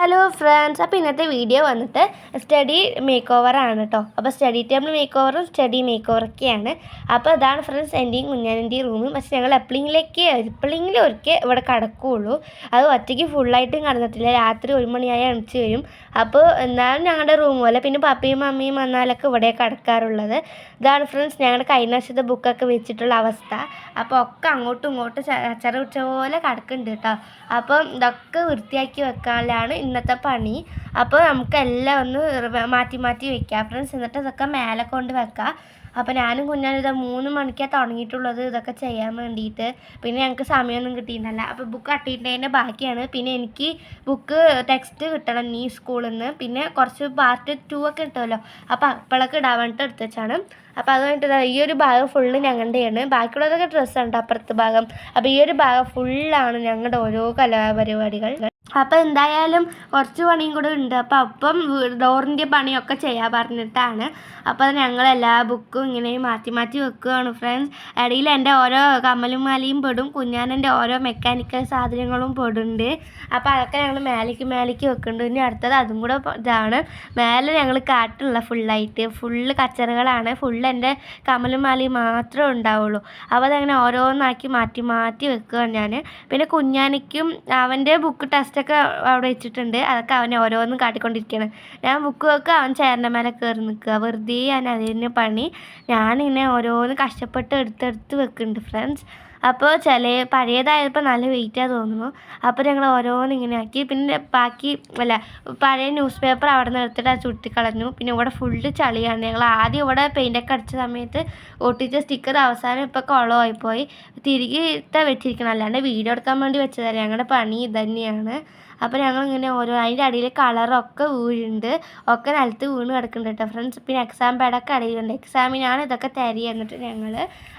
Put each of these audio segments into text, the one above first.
Hello friends അപ്പോൾ ഇന്നത്തെ video വന്നിട്ട് സ്റ്റഡി മേക്ക് ഓവറാണ് കേട്ടോ അപ്പോൾ സ്റ്റഡി ടേബിൾ മേക്ക് ഓവറും സ്റ്റഡി മേക്ക് ഓവറൊക്കെയാണ് അപ്പോൾ അതാണ് ഫ്രണ്ട്സ് എന്റെയും കുഞ്ഞാനിന്റെയും റൂമും പക്ഷേ ഞങ്ങൾ എപ്പോഴെങ്കിലേക്ക് എപ്പോഴെങ്കിലും ഒരിക്കൽ ഇവിടെ കിടക്കുകയുള്ളൂ അത് ഒറ്റയ്ക്ക് ഫുള്ളായിട്ടും കടന്നിട്ടില്ല. രാത്രി ഒരു മണിയായി അണിച്ച് വരും. അപ്പോൾ എന്നാലും ഞങ്ങളുടെ റൂം പോലെ പിന്നെ പപ്പയും മമ്മിയും വന്നാലൊക്കെ ഇവിടെ കിടക്കാറുള്ളത്. ഇതാണ് ഫ്രണ്ട്സ് ഞങ്ങളുടെ കൈനശത്തെ ബുക്കൊക്കെ വെച്ചിട്ടുള്ള അവസ്ഥ. അപ്പോൾ ഒക്കെ അങ്ങോട്ടും ഇങ്ങോട്ടും ചെറു പിടിച്ച പോലെ കിടക്കുന്നുണ്ട് കേട്ടോ അപ്പം ഇതൊക്കെ വൃത്തിയാക്കി വെക്കാനാണ് ഇന്നത്തെ പണി. അപ്പോൾ നമുക്ക് എല്ലാം ഒന്ന് മാറ്റി മാറ്റി വെക്കാം. ഫ്രണ്ട്സ് എന്നിട്ട് ഇതൊക്കെ മേലെ കൊണ്ട് വെക്കാം. അപ്പോൾ ഞാനും കുഞ്ഞാനും ഇത് മൂന്ന് മണിക്കാണ് തുടങ്ങിയിട്ടുള്ളത് ഇതൊക്കെ ചെയ്യാൻ വേണ്ടിയിട്ട് പിന്നെ ഞങ്ങൾക്ക് സമയമൊന്നും കിട്ടിയിട്ടില്ല. അപ്പോൾ ബുക്ക് അട്ടിയിട്ടതിന്റെ ബാക്കിയാണ്. പിന്നെ എനിക്ക് ബുക്ക് ടെക്സ്റ്റ് കിട്ടണം നീ സ്കൂളിൽ നിന്ന് പിന്നെ കുറച്ച് പാർട്ട് ടു ഒക്കെ കിട്ടുമല്ലോ അപ്പോൾ അപ്പോഴൊക്കെ ഇടാൻ വേണ്ടിയിട്ട് എടുത്ത് വെച്ചാണ്. അപ്പോൾ അത് കഴിഞ്ഞിട്ട് ഈ ഒരു ഭാഗം ഫുള്ള് ഞങ്ങളുടെയാണ്. ബാക്കിയുള്ളതൊക്കെ ഡ്രസ്സുണ്ട് അപ്പുറത്തെ ഭാഗം. അപ്പോൾ ഈ ഒരു ഭാഗം ഫുള്ളാണ് ഞങ്ങളുടെ ഓരോ കലാപരിപാടികൾ. അപ്പോൾ എന്തായാലും കുറച്ച് പണിയും കൂടെ ഉണ്ട്. അപ്പോൾ അപ്പം ഡോറിന്റെ പണിയൊക്കെ ചെയ്യാൻ പറഞ്ഞിട്ടാണ്. അപ്പോൾ ഞങ്ങൾ എല്ലാ ബുക്കും ഇങ്ങനെ മാറ്റി മാറ്റി വെക്കുകയാണ് ഫ്രണ്ട്സ് ഇടയിൽ എന്റെ ഓരോ കമ്മലും മാലയും പെടും. കുഞ്ഞാനന്റെ ഓരോ മെക്കാനിക്കൽ സാധനങ്ങളും പെടുന്നുണ്ട് അപ്പോൾ അതൊക്കെ ഞങ്ങൾ മേലേക്ക് മേലേക്ക് വെക്കുന്നുണ്ട്. ഇനി അടുത്തത് അതും കൂടെ ഇതാണ്. മേലെ ഞങ്ങൾ കാട്ടുള്ള ഫുള്ളായിട്ട് ഫുള്ള് കച്ചറകളാണ്. ഫുള്ള് എന്റെ കമ്മലും മാലയും മാത്രമേ ഉണ്ടാവുള്ളൂ. അപ്പോൾ അതങ്ങനെ ഓരോന്നാക്കി മാറ്റി മാറ്റി വെക്കുകയാണ് ഞാൻ പിന്നെ കുഞ്ഞാനിക്കും അവന്റെ ബുക്ക് ടെസ്റ്റ് ഒക്കെ അവിടെ വെച്ചിട്ടുണ്ട്. അതൊക്കെ അവനെ ഓരോന്നും കാട്ടിക്കൊണ്ടിരിക്കുകയാണ് ഞാൻ ബുക്ക് വെക്കുക അവൻ ചേറിന്റെ മേലെ കയറി നിൽക്കുക. വെറുതെ ഞാൻ അതിന് പണി. ഞാനിങ്ങനെ ഓരോന്ന് കഷ്ടപ്പെട്ട് എടുത്തെടുത്ത് വെക്കുന്നുണ്ട് ഫ്രണ്ട്സ് അപ്പോൾ ചില പഴയതായപ്പോൾ നല്ല വെയിറ്റാണ് തോന്നുന്നു. അപ്പോൾ ഞങ്ങൾ ഓരോന്ന് ഇങ്ങനെ ആക്കി. പിന്നെ ബാക്കി അല്ല പഴയ ന്യൂസ് പേപ്പർ അവിടെ നിന്ന് എടുത്തിട്ട് അത് ചുട്ടിക്കളഞ്ഞു. പിന്നെ ഇവിടെ ഫുള്ള് ചളിയാണ്. ഞങ്ങൾ ആദ്യം ഇവിടെ പെയിന്റൊക്കെ അടിച്ച സമയത്ത് ഒട്ടിച്ച സ്റ്റിക്കർ അവസാനം ഇപ്പോൾ കുളമായിപ്പോയി തിരികെ ഇത്ത വെച്ചിരിക്കണം അല്ലാണ്ട് വീഡിയോ എടുക്കാൻ വേണ്ടി വെച്ചതല്ല ഞങ്ങളുടെ പണി ഇത് തന്നെയാണ് അപ്പോൾ ഞങ്ങളിങ്ങനെ ഓരോ അതിന്റെ അടിയിൽ കളറൊക്കെ വീഴുന്നുണ്ട്. ഒക്കെ നിലത്ത് വീണ് കിടക്കുന്നുണ്ട് കേട്ടോ ഫ്രണ്ട്സ് പിന്നെ എക്സാം പാഡൊക്കെ അടിയിലുണ്ട്. എക്സാമിനാണ് ഇതൊക്കെ തരി എന്നിട്ട് ഞങ്ങൾ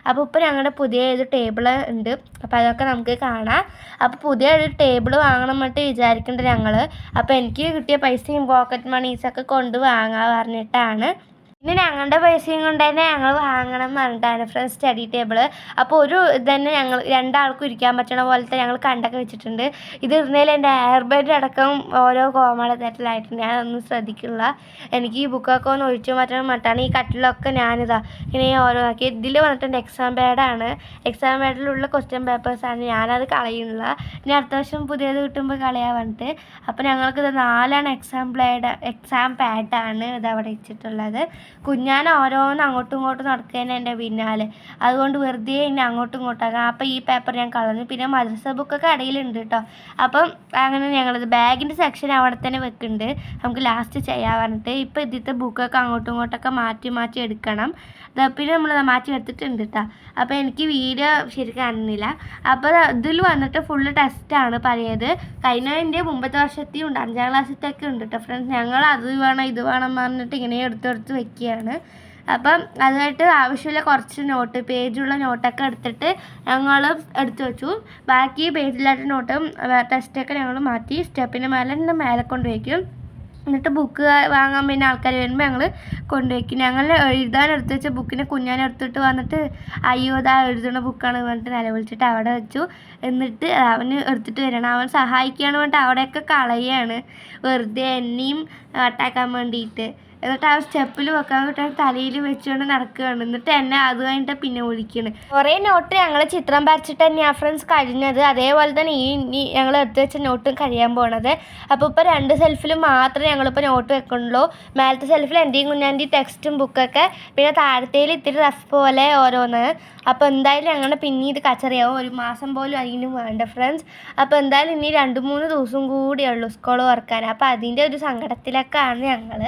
അപ്പോൾ ഇപ്പോൾ ഞങ്ങളുടെ പുതിയ ഒരു ടേബിൾ ഉണ്ട്. അപ്പോൾ അതൊക്കെ നമുക്ക് കാണാം. അപ്പോൾ പുതിയ ഒരു ടേബിൾ വാങ്ങണം എന്നിട്ട് വിചാരിക്കുന്നുണ്ട് ഞങ്ങൾ അപ്പോൾ എനിക്ക് കിട്ടിയ പൈസയും പോക്കറ്റ് മണീസൊക്കെ കൊണ്ട് വാങ്ങാൻ പറഞ്ഞിട്ടാണ്. പിന്നെ ഞങ്ങളുടെ പൈസയും കൊണ്ട് തന്നെ ഞങ്ങൾ വാങ്ങണം എന്ന് പറഞ്ഞിട്ടാണ് ഫ്രണ്ട്സ് സ്റ്റഡി ടേബിൾ അപ്പോൾ ഒരു ഇത് തന്നെ ഞങ്ങൾ രണ്ടാൾക്കും ഇരിക്കാൻ പറ്റണ പോലത്തെ ഞങ്ങൾ കണ്ടൊക്കെ വെച്ചിട്ടുണ്ട്. ഇത് ഇരുന്നതിൽ എന്റെ എയർ ബെഡ് അടക്കം ഓരോ കോമള ഞാൻ ഞാനൊന്നും ശ്രദ്ധിക്കില്ല എനിക്ക് ഈ ബുക്കൊക്കെ ഒന്ന് ഒഴിച്ചു മാറ്റണം മാറ്റാണ് ഈ കട്ടിലൊക്കെ ഞാനിതാ ഇങ്ങനെ ഓരോന്നാക്കി. ഇതിൽ വന്നിട്ടുണ്ട് എക്സാം പാഡാണ് എക്സാം പാഡിലുള്ള ക്വസ്റ്റ്യൻ പേപ്പേഴ്സാണ് ഞാനത് കളയുന്നില്ല ഇനി അടുത്ത വർഷം പുതിയത് കിട്ടുമ്പോൾ കളയാൻ പറഞ്ഞിട്ട്. അപ്പോൾ ഞങ്ങൾക്ക് ഇത് നാലാണ് എക്സാം പ്ലേഡ് എക്സാം പാഡാണ് ഇത് അവിടെ വെച്ചിട്ടുള്ളത്. കുഞ്ഞാൻ ഓരോന്ന് അങ്ങോട്ടും ഇങ്ങോട്ടും നടക്കുകയാണ് എന്റെ പിന്നാലെ. അതുകൊണ്ട് വെറുതെ എന്നെ അങ്ങോട്ടും ഇങ്ങോട്ടാക്കാം അപ്പോൾ ഈ പേപ്പർ ഞാൻ കളഞ്ഞു. പിന്നെ മദ്രസ ബുക്കൊക്കെ ഇടയിലുണ്ട് കേട്ടോ അപ്പം അങ്ങനെ ഞങ്ങളത് ബാഗിന്റെ സെക്ഷൻ അവിടെ തന്നെ വെക്കുന്നുണ്ട് നമുക്ക് ലാസ്റ്റ് ചെയ്യാൻ പറഞ്ഞിട്ട്. ഇപ്പോൾ ഇതിലത്തെ ബുക്കൊക്കെ അങ്ങോട്ടും ഇങ്ങോട്ടൊക്കെ മാറ്റി മാറ്റി എടുക്കണം. പിന്നെ നമ്മൾ മാറ്റി എടുത്തിട്ടുണ്ട് കേട്ടോ അപ്പോൾ എനിക്ക് വീഡിയോ ശരിക്കും അറിഞ്ഞില്ല അപ്പോൾ ഇതിൽ വന്നിട്ട് ഫുള്ള് ടെസ്റ്റാണ് പഴയത്. കഴിഞ്ഞതിന്റെ മുമ്പത്തെ വർഷത്തെയും ഉണ്ട്. അഞ്ചാം ക്ലാസ്സിലത്തെയൊക്കെ ഉണ്ട് കേട്ടോ ഫ്രണ്ട്സ് ഞങ്ങൾ അത് വേണം ഇത് വേണം പറഞ്ഞിട്ട് ഇങ്ങനെ എടുത്തെടുത്ത് വെക്കുകയാണ് അപ്പം അതായിട്ട് ആവശ്യമുള്ള കുറച്ച് നോട്ട് പേജുള്ള നോട്ടൊക്കെ എടുത്തിട്ട് ഞങ്ങൾ എടുത്തു വെച്ചു. ബാക്കി പേജില്ലാത്ത നോട്ടും ടെസ്റ്റൊക്കെ ഞങ്ങൾ മാറ്റി സ്റ്റെപ്പിന് മേലെ മേലെ കൊണ്ടുപോയിക്കും എന്നിട്ട് ബുക്ക് വാങ്ങാൻ പിന്നെ ആൾക്കാർ വരുമ്പോൾ ഞങ്ങൾ കൊണ്ടുവയ്ക്കും ഞങ്ങൾ എഴുതാൻ എടുത്തു വെച്ച ബുക്കിനെ കുഞ്ഞാൻ എടുത്തിട്ട് വന്നിട്ട് അയ്യോ ഇതാ എഴുതുന്ന ബുക്കാണ് പറഞ്ഞിട്ട് നിലവിളിച്ചിട്ട് അവിടെ വെച്ചു. എന്നിട്ട് അവന് എടുത്തിട്ട് വരണം. അവൻ സഹായിക്കുകയാണ് പറഞ്ഞിട്ട് അവിടെയൊക്കെ കളയാണ്. വെറുതെ എന്നെയും അട്ടാക്കാൻ വേണ്ടിയിട്ട്. എന്നിട്ട് ആ സ്റ്റെപ്പിൽ വെക്കാൻ കിട്ടാൻ തലയിൽ വെച്ചുകൊണ്ട് നടക്കുകയാണ്. എന്നിട്ട് എന്നെ അത് കഴിഞ്ഞിട്ട് പിന്നെ വിളിക്കണ്. കുറേ നോട്ട് ഞങ്ങൾ ചിത്രം വരച്ചിട്ട് തന്നെയാണ് ഫ്രണ്ട്സ് കഴിഞ്ഞത്. അതേപോലെ തന്നെ ഈ ഞങ്ങൾ എടുത്ത് വെച്ച നോട്ടും കഴിയാൻ പോണത്. അപ്പോൾ ഇപ്പോൾ രണ്ട് സെൽഫിൽ മാത്രമേ ഞങ്ങളിപ്പോൾ നോട്ട് വെക്കുന്നുള്ളൂ. മേലത്തെ സെൽഫിൽ എന്റെയും കുഞ്ഞാന്റെയും ടെക്സ്റ്റും ബുക്കൊക്കെ പിന്നെ താഴത്തേൽ ഇത്തിരി റഫ് പോലെ ഓരോന്ന്. അപ്പോൾ എന്തായാലും ഞങ്ങളുടെ പിന്നെ ഇത് കച്ചറിയാവും ഒരു മാസം പോലും അതിന് വേണ്ട ഫ്രണ്ട്സ് അപ്പോൾ എന്തായാലും ഇനി രണ്ട് മൂന്ന് ദിവസം കൂടിയേ ഉള്ളൂ സ്കൂൾ വർക്കാൻ അപ്പോൾ അതിന്റെ ഒരു സങ്കടത്തിലൊക്കെയാണ് ഞങ്ങൾ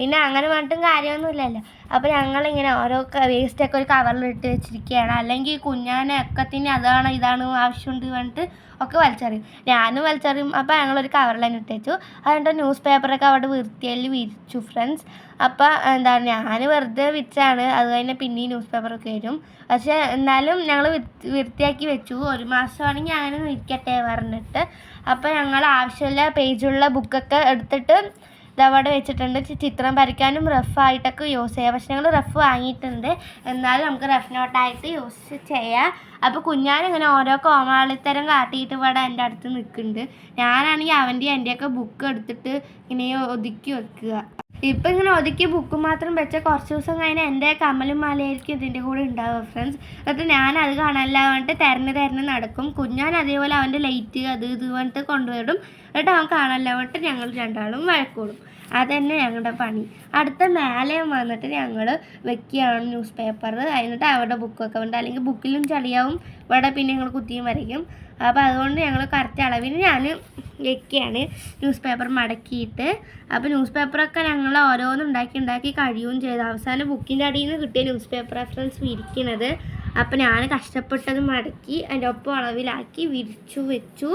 പിന്നെ അങ്ങനെ പറഞ്ഞിട്ടും കാര്യമൊന്നുമില്ലല്ലോ. അപ്പോൾ ഞങ്ങളിങ്ങനെ ഓരോ വേസ്റ്റൊക്കെ ഒരു കവറിലിട്ട് വെച്ചിരിക്കുകയാണ്. അല്ലെങ്കിൽ കുഞ്ഞാനെ ഒക്കെ തന്നെ അതാണ് ഇതാണ് ആവശ്യമുണ്ട് പറഞ്ഞിട്ട് ഒക്കെ വലിച്ചെറിയും. ഞാനും വലിച്ചെറിയും. അപ്പോൾ ഞങ്ങളൊരു കവറിൽ തന്നെ ഇട്ടേച്ചു അതുകൊണ്ട് ന്യൂസ് പേപ്പറൊക്കെ അവിടെ വൃത്തിയിൽ വിരിച്ചു ഫ്രണ്ട്സ് അപ്പോൾ എന്താണ് ഞാൻ വെറുതെ വിരിച്ചാണ് അത് കഴിഞ്ഞ് പിന്നെയും ന്യൂസ് പേപ്പറൊക്കെ വരും. പക്ഷേ എന്നാലും ഞങ്ങൾ വൃത്തിയാക്കി വെച്ചു. ഒരു മാസമാണെങ്കിൽ അങ്ങനെ ഇരിക്കട്ടെ പറഞ്ഞിട്ട്. അപ്പോൾ ഞങ്ങൾ ആവശ്യമുള്ള പേജുള്ള ബുക്കൊക്കെ എടുത്തിട്ട് ഇതവിടെ വെച്ചിട്ടുണ്ട്. ചിത്രം വരയ്ക്കാനും റഫായിട്ടൊക്കെ യൂസ് ചെയ്യാം. പക്ഷെ ഞങ്ങൾ റഫ് വാങ്ങിയിട്ടുണ്ട്. എന്നാലും നമുക്ക് റഫ് നോട്ടായിട്ട് യൂസ് ചെയ്യാം. അപ്പോൾ കുഞ്ഞാനിങ്ങനെ ഓരോ കോമാളിത്തരം കാട്ടിയിട്ട് ഇവിടെ എന്റെ അടുത്ത് നിൽക്കുന്നുണ്ട്. ഞാനാണെങ്കിൽ അവന്റെ എന്റെയൊക്കെ ബുക്ക് എടുത്തിട്ട് ഇങ്ങനെ ഒതുക്കി വെക്കുക. ഇപ്പം ഇങ്ങനെ ഒതുക്കി ബുക്ക് മാത്രം വെച്ച കുറച്ച് ദിവസം കഴിഞ്ഞാൽ എന്റെ കമലും മലയായിരിക്കും ഇതിന്റെ കൂടെ ഉണ്ടാവുക ഫ്രണ്ട്സ് എന്നിട്ട് ഞാൻ അത് കാണാനില്ല പറഞ്ഞിട്ട് തിരഞ്ഞ് തിരഞ്ഞ് നടക്കും. കുഞ്ഞാൻ അതേപോലെ അവന്റെ ലൈറ്റ് അത് ഇത് പറഞ്ഞിട്ട് കൊണ്ടുവരും. എന്നിട്ട് അവൻ കാണാനില്ല പറഞ്ഞിട്ട് ഞങ്ങൾ രണ്ടാളും വഴക്കൂടും അതന്നെ ഞങ്ങളുടെ പണി. അടുത്ത മേലെ വന്നിട്ട് ഞങ്ങൾ വെക്കുകയാണ് ന്യൂസ് പേപ്പർ എന്നിട്ട് അവിടെ ബുക്കൊക്കെ ഉണ്ട് അല്ലെങ്കിൽ ബുക്കിലും ചളിയാവും. ഇവിടെ പിന്നെ ഞങ്ങൾ കുത്തിയും വരയ്ക്കും. അപ്പോൾ അതുകൊണ്ട് ഞങ്ങൾ കറക്റ്റ് അളവിന് ഞാൻ വെക്കുകയാണ് ന്യൂസ് പേപ്പർ മടക്കിയിട്ട്. അപ്പോൾ ന്യൂസ് പേപ്പറൊക്കെ ഞങ്ങൾ ഓരോന്നും ഉണ്ടാക്കി ഉണ്ടാക്കി കഴിയുകയും ചെയ്തു. അവസാനം ബുക്കിന്റെ അടിയിൽ നിന്ന് കിട്ടിയ ന്യൂസ് പേപ്പർ റെഫറൻസ് വിരിക്കുന്നത് അപ്പോൾ ഞാൻ കഷ്ടപ്പെട്ടത് മടക്കി അതിന്റെ ഒപ്പം അളവിലാക്കി വിരിച്ചു വെച്ചു.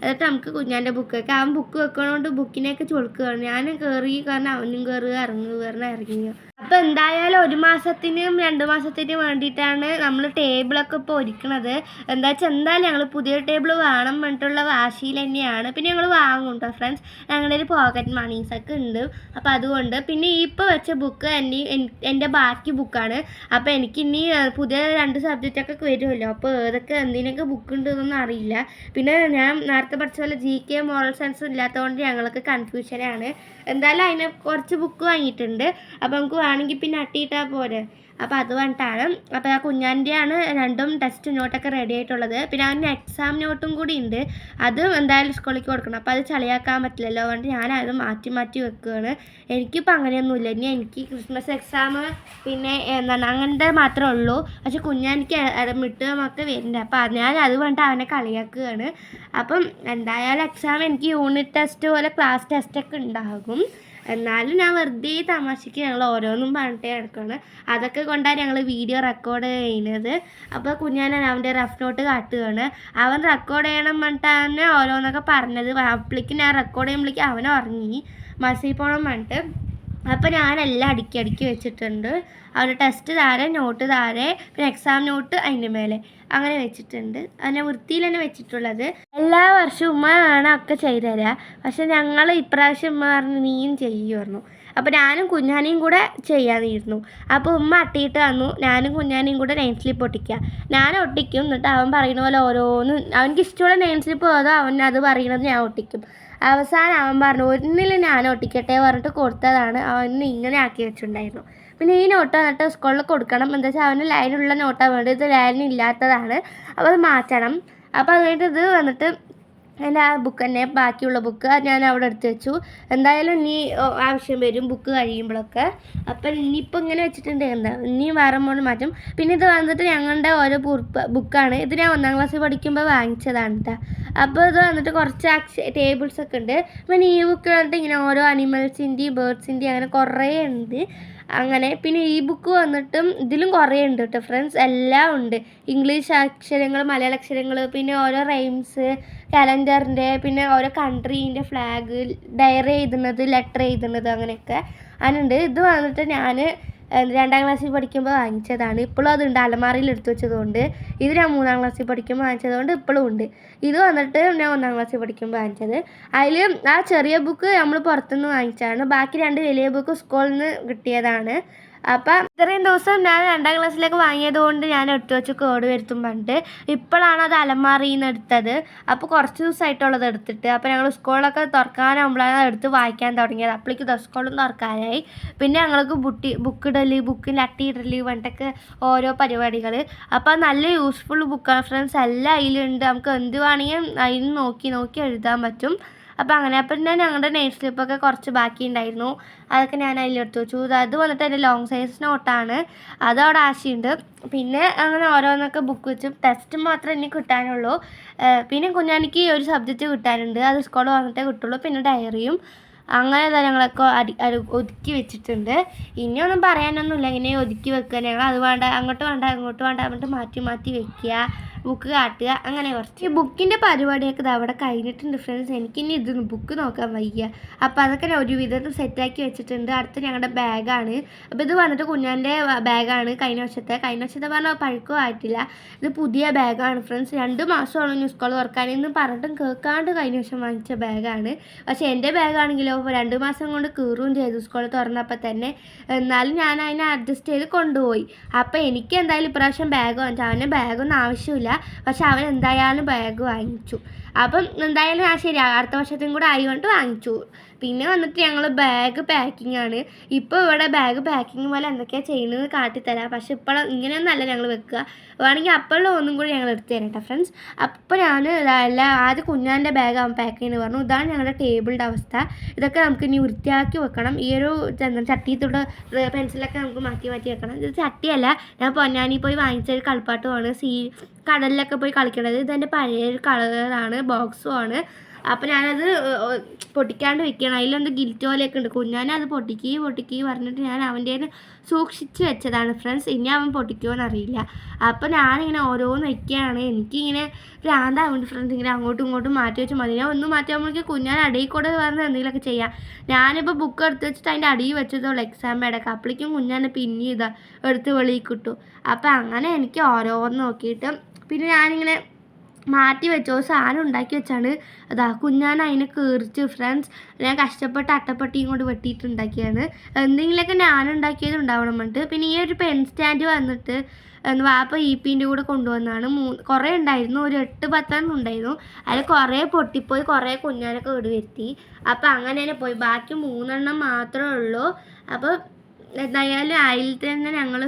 എന്നിട്ട് നമുക്ക് കുഞ്ഞാന്റെ ബുക്കൊക്കെ അവൻ ബുക്ക് വെക്കണോണ്ട് ബുക്കിനെയൊക്കെ ചൊളുക്കുകയാണ് ഞാൻ കയറി കാരണം അവനും കയറുക ഇറങ്ങുക കാരണം ഇറങ്ങുക അപ്പോൾ എന്തായാലും ഒരു മാസത്തിനും രണ്ട് മാസത്തിനും വേണ്ടിയിട്ടാണ് നമ്മൾ ടേബിളൊക്കെ ഇപ്പോൾ ഒരുക്കണത്. എന്താ വെച്ചാൽ എന്തായാലും ഞങ്ങൾ പുതിയ ടേബിൾ വേണം പറഞ്ഞിട്ടുള്ള വാശിയിൽ തന്നെയാണ്. പിന്നെ ഞങ്ങൾ വാങ്ങും കേട്ടോ ഫ്രണ്ട്സ് ഞങ്ങളുടെ ഒരു പോക്കറ്റ് മണീസൊക്കെ ഉണ്ട്. അപ്പോൾ അതുകൊണ്ട് പിന്നെ ഇപ്പോൾ വെച്ച ബുക്ക് എന്നെ എന്റെ ബാക്കി ബുക്കാണ് അപ്പോൾ എനിക്ക് ഇനി പുതിയ രണ്ട് സബ്ജക്റ്റൊക്കെ വരുമല്ലോ. അപ്പോൾ ഏതൊക്കെ എന്തിനൊക്കെ ബുക്ക് ഉണ്ട് എന്നൊന്നും അറിയില്ല. പിന്നെ ഞാൻ നേരത്തെ പഠിച്ച പോലെ ജി കെ മോറൽ സയൻസ് ഇല്ലാത്തതുകൊണ്ട് ഞങ്ങൾക്ക് കൺഫ്യൂഷനാണ് എന്തായാലും അതിന് കുറച്ച് ബുക്ക് വാങ്ങിയിട്ടുണ്ട്. അപ്പോൾ നമുക്ക് വേണമെങ്കിൽ പിന്നെ അട്ടിയിട്ടാൽ പോരെ. അപ്പോൾ അത് പറഞ്ഞിട്ടാണ്. അപ്പോൾ ആ കുഞ്ഞാന്റെയാണ് രണ്ടും ടെസ്റ്റ് നോട്ടൊക്കെ റെഡി ആയിട്ടുള്ളത്. പിന്നെ അവന്റെ എക്സാം നോട്ടും കൂടി ഉണ്ട്. അത് എന്തായാലും സ്കൂളിലേക്ക് കൊടുക്കണം. അപ്പോൾ അത് ചളിയാക്കാൻ പറ്റില്ലല്ലോ. അതുകൊണ്ട് ഞാനത് മാറ്റി മാറ്റി വെക്കുകയാണ്. എനിക്കിപ്പോൾ അങ്ങനെയൊന്നുമില്ല. ഇനി എനിക്ക് ക്രിസ്മസ് എക്സാം പിന്നെ എന്താണ് അങ്ങനത്തെ മാത്രമേ ഉള്ളൂ. പക്ഷെ കുഞ്ഞാനിക്ക് മിട്ടുമൊക്കെ വരുന്നുണ്ട്. അപ്പോൾ ഞാൻ അത് പറഞ്ഞിട്ട് അവനെ കളിയാക്കുകയാണ്. അപ്പം എന്തായാലും എക്സാം എനിക്ക് യൂണിറ്റ് ടെസ്റ്റ് പോലെ ക്ലാസ് ടെസ്റ്റൊക്കെ ഉണ്ടാകും. എന്നാലും ഞാൻ വെറുതെ തമാശയ്ക്ക് ഞങ്ങൾ ഓരോന്നും പറഞ്ഞിട്ട് കിടക്കുകയാണ് അതൊക്കെ കൊണ്ടാണ് ഞങ്ങൾ വീഡിയോ റെക്കോർഡ് ചെയ്യുന്നത്. അപ്പോൾ കുഞ്ഞാനൻ അവന്റെ റഫ് നോട്ട് കാട്ടുകയാണ് അവൻ റെക്കോർഡ് ചെയ്യണം പറഞ്ഞിട്ടാണ് ഓരോന്നൊക്കെ പറഞ്ഞത്. അപ്പളിക്ക് ഞാൻ റെക്കോർഡ് ചെയ്യുമ്പോഴേക്ക് അവൻ ഉറങ്ങി. മസി പോകണം പറഞ്ഞിട്ട്. അപ്പോൾ ഞാനെല്ലാം അടുക്കി അടുക്കി വെച്ചിട്ടുണ്ട്. അവരുടെ ടെസ്റ്റ് താരെ നോട്ട് താരെ പിന്നെ എക്സാം നോട്ട് അതിന്റെ മേലെ. അങ്ങനെ വെച്ചിട്ടുണ്ട്. അതിനെ വൃത്തിയിൽ തന്നെ വെച്ചിട്ടുള്ളത്. എല്ലാ വർഷവും ഉമ്മയാണ് ഒക്കെ ചെയ്തു തരിക പക്ഷെ ഞങ്ങൾ ഇപ്രാവശ്യം ഉമ്മ പറഞ്ഞു നീയും ചെയ്യുമായിരുന്നു അപ്പോൾ ഞാനും കുഞ്ഞാനിയും കൂടെ ചെയ്യാനിരുന്നു അപ്പോൾ ഉമ്മ അട്ടിയിട്ട് വന്നു. ഞാനും കുഞ്ഞാനിയും കൂടെ നെയിം സ്ലിപ്പ് ഒട്ടിക്കുക ഞാൻ ഒട്ടിക്കും. എന്നിട്ട് അവൻ പറയുന്ന പോലെ ഓരോന്ന് അവനക്ക് ഇഷ്ടമുള്ള നെയിം സ്ലിപ്പ് ഏതോ അവൻ അത് പറയണത് ഞാൻ ഒട്ടിക്കും. അവസാനം അവൻ പറഞ്ഞു ഒന്നിൽ ഞാൻ ഒട്ടിക്കട്ടെ പറഞ്ഞിട്ട് കൊടുത്തതാണ്. അവൻ ഇങ്ങനെ ആക്കി വെച്ചിട്ടുണ്ടായിരുന്നു. പിന്നെ ഈ നോട്ട് വന്നിട്ട് സ്കൂളിൽ കൊടുക്കണം. എന്താ വെച്ചാൽ അവന് ലൈനുള്ള നോട്ടാണ് വേണ്ടത്. ഇത് ലൈൻ ഇല്ലാത്തതാണ്. അപ്പോൾ അത് മാറ്റണം. അപ്പോൾ അത് ഇത് വന്നിട്ട് എന്റെ ആ ബുക്ക് തന്നെ ബാക്കിയുള്ള ബുക്ക് ഞാൻ അവിടെ എടുത്ത് വെച്ചു. എന്തായാലും ഇനി ആവശ്യം വരും ബുക്ക് കഴിയുമ്പോഴൊക്കെ. അപ്പം ഇനിയിപ്പോൾ ഇങ്ങനെ വെച്ചിട്ടുണ്ട്. എന്താ ഇനി വേറെ മോഡ് മാറ്റും. പിന്നെ ഇത് വന്നിട്ട് ഞങ്ങളുടെ ഓരോ ബുക്കാണ് ഇത് ഞാൻ ഒന്നാം ക്ലാസ്സിൽ പഠിക്കുമ്പോൾ വാങ്ങിച്ചതാണ് കേട്ടോ അപ്പോൾ ഇത് വന്നിട്ട് കുറച്ച് അക്ഷ ടേബിൾസ് ഒക്കെ ഉണ്ട്. പിന്നെ ഈ ബുക്ക് വന്നിട്ട് ഇങ്ങനെ ഓരോ അനിമൽസിന്റെയും ബേർഡ്സിന്റെയും അങ്ങനെ കുറേ ഉണ്ട്. അങ്ങനെ പിന്നെ ഈ ബുക്ക് വന്നിട്ടും ഇതിലും കുറേ ഉണ്ട് കേട്ടോ ഫ്രണ്ട്സ് എല്ലാം ഉണ്ട്. ഇംഗ്ലീഷ് അക്ഷരങ്ങൾ മലയാള അക്ഷരങ്ങൾ പിന്നെ ഓരോ റൈംസ് കലണ്ടറിന്റെ പിന്നെ ഓരോ കൺട്രീന്റെ ഫ്ലാഗ് ഡയറി എഴുതുന്നത് ലെറ്റർ എഴുതുന്നത് അങ്ങനെയൊക്കെ. അതിനുണ്ട് ഇത് വന്നിട്ട് ഞാൻ രണ്ടാം ക്ലാസ്സിൽ പഠിക്കുമ്പോൾ വാങ്ങിച്ചതാണ്. ഇപ്പോഴും അതുണ്ട്. അലമാറിയിൽ എടുത്തു വെച്ചതുകൊണ്ട് ഇത് ഞാൻ മൂന്നാം ക്ലാസ്സിൽ പഠിക്കുമ്പോൾ വാങ്ങിച്ചതുകൊണ്ട് ഇപ്പോഴും ഉണ്ട്. ഇത് വന്നിട്ട് ഞാൻ ഒന്നാം ക്ലാസ്സിൽ പഠിക്കുമ്പോൾ വാങ്ങിച്ചത്. അതിൽ ആ ചെറിയ ബുക്ക് നമ്മൾ പുറത്തുനിന്ന് വാങ്ങിച്ചതാണ്. ബാക്കി രണ്ട് വലിയ ബുക്ക് സ്കൂളിൽ നിന്ന് കിട്ടിയതാണ്. അപ്പം ഇത്രയും ദിവസം ഞാൻ രണ്ടാം ക്ലാസ്സിലേക്ക് വാങ്ങിയത് കൊണ്ട് ഞാൻ എടുത്തു വെച്ച് കേട് വരുത്തും പറഞ്ഞിട്ട് ഇപ്പോഴാണ് അത് അലമാറിയിൽ നിന്ന് എടുത്തത്. അപ്പോൾ കുറച്ച് ദിവസമായിട്ടുള്ളത് എടുത്തിട്ട് അപ്പോൾ ഞങ്ങൾ സ്കൂളൊക്കെ തുറക്കാനാകുമ്പോഴാണ് എടുത്ത് വായിക്കാൻ തുടങ്ങിയത്. അപ്പോഴേക്ക് സ്കൂളും തുറക്കാനായി. പിന്നെ ഞങ്ങൾക്ക് ബുട്ടി ബുക്ക് ഇടൽ ബുക്കിൽ ഇടൽ പണ്ടൊക്കെ ഓരോ പരിപാടികൾ അപ്പോൾ നല്ല യൂസ്ഫുൾ ബുക്കാണ് ഫ്രണ്ട്സ് എല്ലാം അതിലുണ്ട്. നമുക്ക് എന്ത് വേണമെങ്കിലും അതിൽ നോക്കി നോക്കി എഴുതാൻ പറ്റും. അപ്പോൾ അങ്ങനെ അപ്പം തന്നെ ഞങ്ങളുടെ നെയിം സ്ലിപ്പൊക്കെ കുറച്ച് ബാക്കി ഉണ്ടായിരുന്നു അതൊക്കെ ഞാൻ അതിലെടുത്ത് വെച്ചു. അത് വന്നിട്ട് എന്റെ ലോങ് സൈസ് നോട്ടാണ് അത് അവിടെ ആശയുണ്ട്. പിന്നെ അങ്ങനെ ഓരോന്നൊക്കെ ബുക്ക് വെച്ച്. ടെസ്റ്റ് മാത്രമേ ഇനി കിട്ടാനുള്ളൂ. പിന്നെ കുഞ്ഞാനിക്ക് ഒരു സബ്ജക്റ്റ് കിട്ടാനുണ്ട്. അത് സ്കൂളിൽ വന്നിട്ടേ കിട്ടുള്ളൂ. പിന്നെ ഡയറിയും അങ്ങനെ ഞങ്ങളൊക്കെ അടി ഒതുക്കി വെച്ചിട്ടുണ്ട്. ഇനിയൊന്നും പറയാനൊന്നുമില്ല. ഇങ്ങനെ ഒതുക്കി വെക്കുക. ഞങ്ങൾ അത് വേണ്ട അങ്ങോട്ട് വേണ്ട ഇങ്ങോട്ട് വേണ്ട എന്നിട്ട് മാറ്റി മാറ്റി വെക്കുക. ബുക്ക് കാട്ടുക അങ്ങനെ കുറച്ച്. ഈ ബുക്കിന്റെ പരിപാടിയൊക്കെ ഇത് അവിടെ കഴിഞ്ഞിട്ടുണ്ട് ഫ്രണ്ട്സ്. എനിക്കിനി ഇത് ബുക്ക് നോക്കാൻ വയ്യ. അപ്പോൾ അതൊക്കെ ഞാൻ ഒരു വിധത്തിൽ സെറ്റാക്കി വെച്ചിട്ടുണ്ട്. അടുത്ത ഞങ്ങളുടെ ബാഗാണ്. അപ്പോൾ ഇത് വന്നിട്ട് കുഞ്ഞാന്റെ ബാഗാണ് കഴിഞ്ഞ വർഷത്തെ. കഴിഞ്ഞ വർഷത്തെ പറഞ്ഞാൽ പഴക്കവും ആയിട്ടില്ല. ഇത് പുതിയ ബാഗാണ് ഫ്രണ്ട്സ്. രണ്ട് മാസമാണ് ന്യൂസ് സ്കൂൾ തുറക്കാൻ ഇന്ന് പറഞ്ഞിട്ടും കേൾക്കാണ്ട് കഴിഞ്ഞ വർഷം വാങ്ങിച്ച ബാഗാണ്. പക്ഷേ എന്റെ ബാഗാണെങ്കിലോ രണ്ട് മാസം കൊണ്ട് കീറുകയും ചെയ്തു സ്കൂൾ തുറന്നപ്പോൾ തന്നെ. എന്നാലും ഞാൻ അതിനെ അഡ്ജസ്റ്റ് ചെയ്ത് കൊണ്ടുപോയി. അപ്പോൾ എനിക്ക് എന്തായാലും ഇപ്രാവശ്യം ബാഗ് വാങ്ങിച്ചു അവന് ബാഗൊന്നും ആവശ്യമില്ല. പക്ഷെ അവൻ എന്തായാലും ബാഗ് വാങ്ങിച്ചു. അപ്പം എന്തായാലും ആ ശരി അടുത്ത വർഷത്തും കൂടെ ആയതുകൊണ്ട് വാങ്ങിച്ചു. പിന്നെ വന്നിട്ട് ഞങ്ങൾ ബാഗ് പാക്കിംഗ് ആണ്. ഇപ്പോൾ ഇവിടെ ബാഗ് പാക്കിംഗ് പോലെ എന്തൊക്കെയാണ് ചെയ്യുന്നത് കാട്ടിത്തരാം. പക്ഷെ ഇപ്പോൾ ഇങ്ങനെയൊന്നല്ല ഞങ്ങൾ വെക്കുക. വേണമെങ്കിൽ അപ്പോഴുള്ള ഒന്നും കൂടി ഞങ്ങൾ എടുത്തു തരാം കേട്ടോ ഫ്രണ്ട്സ് അപ്പോൾ ഞാൻ അല്ല ആദ്യം കുഞ്ഞാന്റെ ബാഗ് അവൻ പാക്ക് ചെയ്യുന്നത് പറഞ്ഞു. ഇതാണ് ഞങ്ങളുടെ ടേബിളിന്റെ അവസ്ഥ. ഇതൊക്കെ നമുക്ക് ഇനി വൃത്തിയാക്കി വെക്കണം. ഈ ഒരു ചട്ടിയത്തോട് പെൻസിലൊക്കെ നമുക്ക് മാറ്റി മാറ്റി വെക്കണം. ഇത് ചട്ടിയല്ല. ഞാൻ പൊന്നാനി പോയി വാങ്ങിച്ച ഒരു കളിപ്പാട്ടമാണ് സീ കടലിലൊക്കെ പോയി കളിക്കണത്. ഇതെന്റെ പഴയ ഒരു കളറാണ് ബോക്സും ആണ്. അപ്പോൾ ഞാനത് പൊട്ടിക്കാണ്ട് വെക്കണം. അതിലെന്ത് ഗിൽറ്റ് പോലെയൊക്കെ ഉണ്ട്. കുഞ്ഞാനെ അത് പൊട്ടിക്കി പൊട്ടിക്കി പറഞ്ഞിട്ട് ഞാൻ അവന്റെ സൂക്ഷിച്ച് വെച്ചതാണ്. ഫ്രണ്ട്സ് ഇനി അവൻ പൊട്ടിക്കുമോ അറിയില്ല. അപ്പോൾ ഞാനിങ്ങനെ ഓരോന്ന് വയ്ക്കുകയാണ് എനിക്കിങ്ങനെ ഭ്രാന്താവുന്നുണ്ട് ഫ്രണ്ട്സ് ഇങ്ങനെ അങ്ങോട്ടും ഇങ്ങോട്ടും മാറ്റി വെച്ച് മതി. ഞാൻ ഒന്നും മാറ്റി ആകുമ്പോഴേക്കും കുഞ്ഞാൻ അടിയിൽ കൂടെ പറഞ്ഞ് എന്തെങ്കിലുമൊക്കെ ചെയ്യാം. ഞാനിപ്പോൾ ബുക്ക് എടുത്ത് വെച്ചിട്ട് അതിന്റെ അടിയിൽ വെച്ചതുള്ളൂ എക്സാം ഇടയ്ക്ക് അപ്പോഴേക്കും കുഞ്ഞാനെ പിന്നെ ഇതാ എടുത്ത് വെളിയിൽ കിട്ടും. അപ്പോൾ അങ്ങനെ എനിക്ക് ഓരോന്ന് നോക്കിയിട്ട് പിന്നെ ഞാനിങ്ങനെ മാറ്റി വെച്ചോ സാധനം ഉണ്ടാക്കി വെച്ചാണ്. അതാ കുഞ്ഞാൻ അതിനെ കീറിച്ച് ഫ്രണ്ട്സ് ഞാൻ കഷ്ടപ്പെട്ട് അട്ടപ്പട്ടിയും കൊണ്ട് വെട്ടിയിട്ടുണ്ടാക്കിയാണ് എന്തെങ്കിലുമൊക്കെ ഞാനുണ്ടാക്കിയത് ഉണ്ടാവണം എന്നിട്ട് പിന്നെ ഈ ഒരു പെൻ സ്റ്റാൻഡ് വന്നിട്ട് വാപ്പ ഇ പിന്റെ കൂടെ കൊണ്ടുവന്നാണ് മൂ കുറേ ഉണ്ടായിരുന്നു. ഒരു എട്ട് പത്തെണ്ണം ഉണ്ടായിരുന്നു. അതിൽ കുറേ പൊട്ടിപ്പോയി കുറേ കുഞ്ഞാനൊക്കെ വീട് വരുത്തി. അപ്പോൾ അങ്ങനെ തന്നെ പോയി. ബാക്കി മൂന്നെണ്ണം മാത്രമേ ഉള്ളൂ. അപ്പോൾ എന്തായാലും അതിൽ തന്നെ ഞങ്ങൾ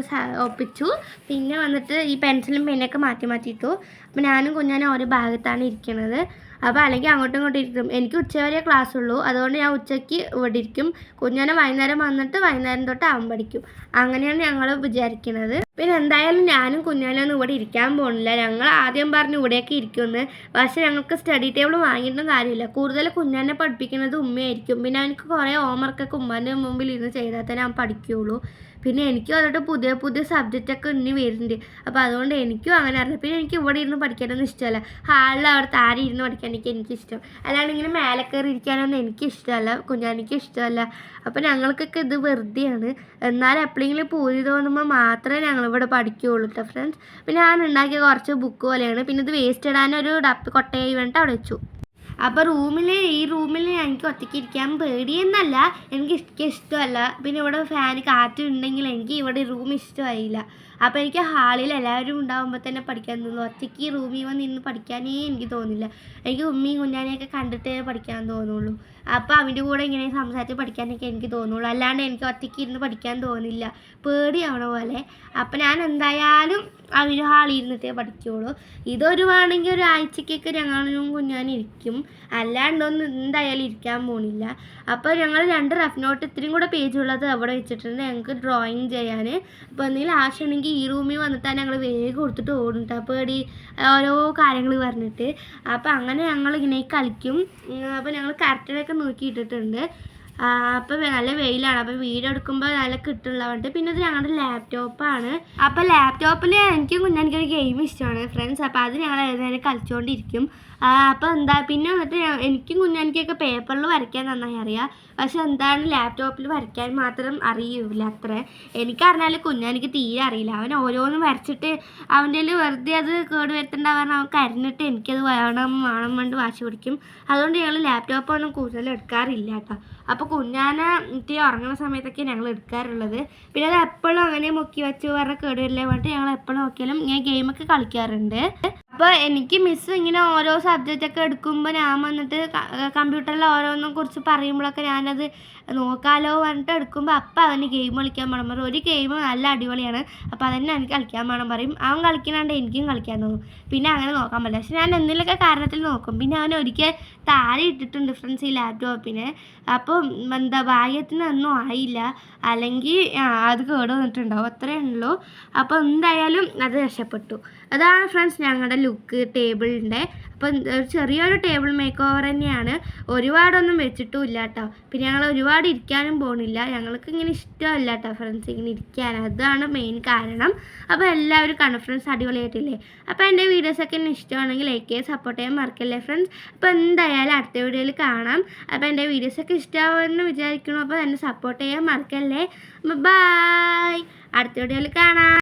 ഒപ്പിച്ചു. പിന്നെ വന്നിട്ട് ഈ പെൻസിലും പെന്നൊക്കെ മാറ്റി മാറ്റിയിട്ടു. അപ്പോൾ ഞാനും കുഞ്ഞാനും ഓരോ ഭാഗത്താണ് ഇരിക്കുന്നത് അപ്പോൾ അല്ലെങ്കിൽ അങ്ങോട്ടും ഇങ്ങോട്ടും ഇരിക്കും. എനിക്ക് ഉച്ചവരെ ക്ലാസ് ഉള്ളൂ. അതുകൊണ്ട് ഞാൻ ഉച്ചയ്ക്ക് ഇവിടെ ഇരിക്കും. കുഞ്ഞാനെ വൈകുന്നേരം വന്നിട്ട് വൈകുന്നേരം തൊട്ട് അവൻ പഠിക്കും. അങ്ങനെയാണ് ഞങ്ങൾ വിചാരിക്കുന്നത് പിന്നെ എന്തായാലും ഞാനും കുഞ്ഞാനും ഒന്നും ഇവിടെ ഇരിക്കാൻ പോകുന്നില്ല ഞങ്ങൾ ആദ്യം പറഞ്ഞു ഇവിടെയൊക്കെ ഇരിക്കുമെന്ന് പക്ഷേ ഞങ്ങൾക്ക് സ്റ്റഡി ടേബിൾ വാങ്ങിയിട്ടും കാര്യമില്ല. കൂടുതൽ കുഞ്ഞാനെ പഠിപ്പിക്കുന്നത് ഉമ്മയായിരിക്കും. പിന്നെ അവനക്ക് കുറേ ഹോംവർക്കൊക്കെ ഉമ്മാന്റെ മുമ്പിൽ ഇരുന്ന് ചെയ്താൽ തന്നെ അവൻ പഠിക്കുകയുള്ളൂ പിന്നെ എനിക്കും വന്നിട്ട് പുതിയ പുതിയ സബ്ജക്റ്റൊക്കെ ഇനി വരുന്നുണ്ട്. അപ്പോൾ അതുകൊണ്ട് എനിക്കും അങ്ങനെ അറിഞ്ഞു. പിന്നെ എനിക്ക് ഇവിടെ ഇരുന്ന് പഠിക്കാനൊന്നും ഇഷ്ടമല്ല. ഹാളിൽ അവിടെ താഴെ ഇരുന്ന് പഠിക്കാൻ എനിക്ക് എനിക്കിഷ്ടം. അല്ലാണ്ട് ഇങ്ങനെ മേലെ കയറി ഇരിക്കാനൊന്നും എനിക്ക് ഇഷ്ടമല്ല കുഞ്ഞാനിക്ക് ഇഷ്ടമല്ല. അപ്പോൾ ഞങ്ങൾക്കൊക്കെ ഇത് വെറുതെയാണ്. എന്നാൽ എപ്പോഴെങ്കിലും പൂരി തോന്നുമ്പോൾ മാത്രമേ ഞങ്ങളിവിടെ പഠിക്കുകയുള്ളൂ കേട്ടോ ഫ്രണ്ട്സ് പിന്നെ ഞാൻ ഉണ്ടാക്കിയ കുറച്ച് ബുക്ക് പോലെയാണ്. പിന്നെ ഇത് വേസ്റ്റ് ഇടാനൊരു ഡപ്പ് കൊട്ടയായി വേണ്ടിട്ട് അവിടെ വെച്ചു. അപ്പോൾ റൂമിൽ ഈ റൂമിൽ എനിക്ക് ഒറ്റയ്ക്ക് ഇരിക്കാൻ പേടിയെന്നല്ല എനിക്ക് ഇഷ്ട ഇഷ്ടമല്ല. പിന്നെ ഇവിടെ ഫാൻ കാറ്റുണ്ടെങ്കിൽ എനിക്ക് ഇവിടെ റൂം ഇഷ്ടമായില്ല. അപ്പോൾ എനിക്ക് ഹാളിൽ എല്ലാവരും ഉണ്ടാകുമ്പോൾ തന്നെ പഠിക്കാൻ തോന്നുന്നു ഒറ്റയ്ക്ക് റൂമിൽ വന്ന് ഇന്ന് പഠിക്കാനേ എനിക്ക് തോന്നില്ല. എനിക്ക് ഉമ്മയും കുഞ്ഞാനെയൊക്കെ കണ്ടിട്ടേ പഠിക്കാൻ തോന്നുള്ളൂ. അപ്പോൾ അവന്റെ കൂടെ ഇങ്ങനെ സംസാരിച്ച് പഠിക്കാനൊക്കെ എനിക്ക് തോന്നുള്ളൂ. അല്ലാണ്ട് എനിക്ക് ഒറ്റയ്ക്ക് ഇരുന്ന് പഠിക്കാൻ തോന്നില്ല. പേടിയാവണ പോലെ. അപ്പോൾ ഞാൻ എന്തായാലും അവർ ഹാളിൽ ഇരുന്നിട്ടേ പഠിക്കുകയുള്ളൂ ഇതൊരു വേണമെങ്കിൽ ഒരു ഞങ്ങളും കുഞ്ഞാനും ഇരിക്കും അല്ലാണ്ടൊന്നും എന്തായാലും ഇരിക്കാൻ പോണില്ല. അപ്പോൾ ഞങ്ങൾ രണ്ട് റഫ് നോട്ട് ഇത്രയും കൂടെ പേജ് ഉള്ളത് അവിടെ വെച്ചിട്ടുണ്ട്. ഞങ്ങൾക്ക് ഡ്രോയിങ് ചെയ്യാൻ. അപ്പോൾ എന്തെങ്കിലും ആവശ്യമുണ്ടെങ്കിൽ ഈ റൂമിൽ വന്നിട്ടാണ് ഞങ്ങൾ വേഗം കൊടുത്തിട്ട് ഓടും അപ്പോൾ ഓരോ കാര്യങ്ങൾ പറഞ്ഞിട്ട്. അപ്പോൾ അങ്ങനെ ഞങ്ങൾ ഇങ്ങനെ കളിക്കും. അപ്പോൾ ഞങ്ങൾ കറക്റ്റിനൊക്കെ നോക്കിയിട്ടിട്ടുണ്ട്. അപ്പോൾ നല്ല വെയിലാണ്. അപ്പോൾ വീഡിയോ എടുക്കുമ്പോൾ നല്ല കിട്ടുള്ളതുകൊണ്ട് പിന്നെ ഇത് ഞങ്ങളുടെ ലാപ്ടോപ്പാണ് അപ്പോൾ ലാപ്ടോപ്പിൽ എനിക്ക് കുഞ്ഞാനിക്കൊരു ഗെയിം ഇഷ്ടമാണ് ഫ്രണ്ട്സ് അപ്പോൾ അത് ഞങ്ങൾ ഏതായാലും കളിച്ചുകൊണ്ടിരിക്കും അപ്പോൾ എന്താ പിന്നെ വന്നിട്ട് എനിക്കും കുഞ്ഞാനിക്കൊക്കെ പേപ്പറിൽ വരയ്ക്കാൻ നന്നായി അറിയാം. പക്ഷെ എന്താണ് ലാപ്ടോപ്പിൽ വരയ്ക്കാൻ മാത്രം അറിയില്ല അത്ര. എനിക്കറിഞ്ഞാൽ കുഞ്ഞാനിക്ക് തീരെ അറിയില്ല. അവൻ ഓരോന്നും വരച്ചിട്ട് അവന്റെ വെറുതെ അത് കേട് വരുത്തേണ്ട കാരണം അവൻ കരഞ്ഞിട്ട് എനിക്കത് വേണം വേണം കൊണ്ട് വാശി പിടിക്കും. അതുകൊണ്ട് ഞങ്ങൾ ലാപ്ടോപ്പൊന്നും കൂടുതൽ എടുക്കാറില്ല കേട്ടോ. അപ്പോൾ കുഞ്ഞാന ഇത്തിരി ഉറങ്ങുന്ന സമയത്തൊക്കെ ഞങ്ങൾ എടുക്കാറുള്ളത്. പിന്നെ അത് എപ്പോഴും അങ്ങനെ മുക്കി വെച്ച് പറഞ്ഞ കേടുവരില്ല പറഞ്ഞിട്ട് ഞങ്ങൾ എപ്പോഴും നോക്കിയാലും ഞാൻ ഗെയിമൊക്കെ കളിക്കാറുണ്ട്. അപ്പോൾ എനിക്ക് മിസ് ഇങ്ങനെ ഓരോ സബ്ജക്റ്റ് ഒക്കെ എടുക്കുമ്പോൾ ഞാൻ വന്നിട്ട് കമ്പ്യൂട്ടറിൽ ഓരോന്നും കുറിച്ച് പറയുമ്പോഴൊക്കെ ഞാനത് നോക്കാലോ പറഞ്ഞിട്ട് എടുക്കുമ്പോൾ അപ്പം അവന് ഗെയിം കളിക്കാൻ വേണം പറയും. ഒരു ഗെയിം നല്ല അടിപൊളിയാണ്. അപ്പോൾ അതന്നെ എനിക്ക് കളിക്കാൻ വേണം പറയും. അവൻ കളിക്കണാണ്ട് എനിക്കും കളിക്കാൻ തോന്നും. പിന്നെ അങ്ങനെ നോക്കാൻ പറ്റില്ല. പക്ഷെ ഞാൻ എന്തെങ്കിലുമൊക്കെ കാരണത്തിൽ നോക്കും. പിന്നെ അവൻ ഒരിക്കൽ താഴെ ഇട്ടിട്ടുണ്ട് ഫ്രണ്ട്സ് ഈ ലാപ്ടോപ്പിന് അപ്പോൾ എന്താ ഭാഗ്യത്തിന് ഒന്നും ആയില്ല. അല്ലെങ്കിൽ അത് കേട് വന്നിട്ടുണ്ടാവും. അത്രയേ ഉള്ളൂ. അപ്പോൾ എന്തായാലും അത് രക്ഷപ്പെട്ടു. അതാണ് ഫ്രണ്ട്സ് ഞങ്ങളുടെ ലുക്ക് ടേബിളിന്റെ. അപ്പം ചെറിയൊരു ടേബിൾ മേക്ക് ഓവർ തന്നെയാണ്. ഒരുപാടൊന്നും വെച്ചിട്ടും ഇല്ല കേട്ടോ പിന്നെ ഞങ്ങൾ ഒരുപാട് ഇരിക്കാനും പോണില്ല. ഞങ്ങൾക്ക് ഇങ്ങനെ ഇഷ്ടമല്ല കേട്ടോ ഫ്രണ്ട്സ് ഇങ്ങനെ ഇരിക്കാൻ. അതാണ് മെയിൻ കാരണം. അപ്പോൾ എല്ലാവരും കൺഫറൻസ് അടിപൊളിയായിട്ടില്ലേ? അപ്പോൾ എന്റെ വീഡിയോസൊക്കെ ഇഷ്ടമാണെങ്കിൽ ലൈക്ക് ചെയ്യാൻ സപ്പോർട്ട് ചെയ്യാൻ മറക്കല്ലേ ഫ്രണ്ട്സ്? അപ്പോൾ എന്തായാലും അടുത്ത വീഡിയോയിൽ കാണാം. അപ്പോൾ എന്റെ വീഡിയോസൊക്കെ ഇഷ്ടമാവുമെന്ന് വിചാരിക്കണം അപ്പോൾ എന്നെ സപ്പോർട്ട് ചെയ്യാൻ മറക്കല്ലേ? ബായ് അടുത്ത വീഡിയോയിൽ കാണാം.